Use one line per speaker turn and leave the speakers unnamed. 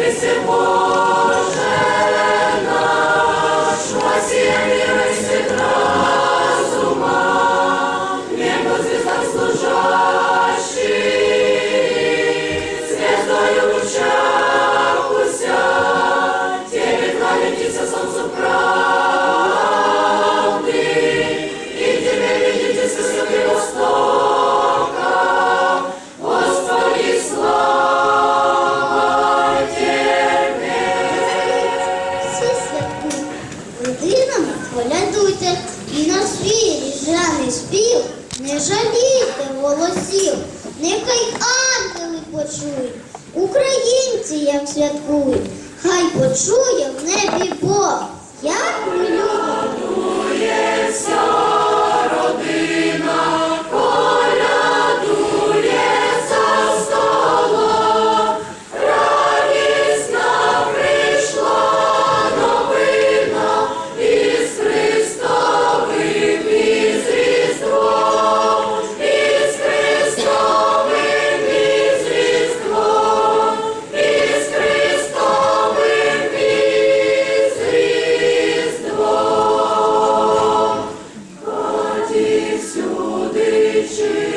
Всі колядуйте, і на свій різдвяний спів. Не жалійте волосів, нехай ангели почують, українці як святкують, хай почує в небі Бог,
Jesus.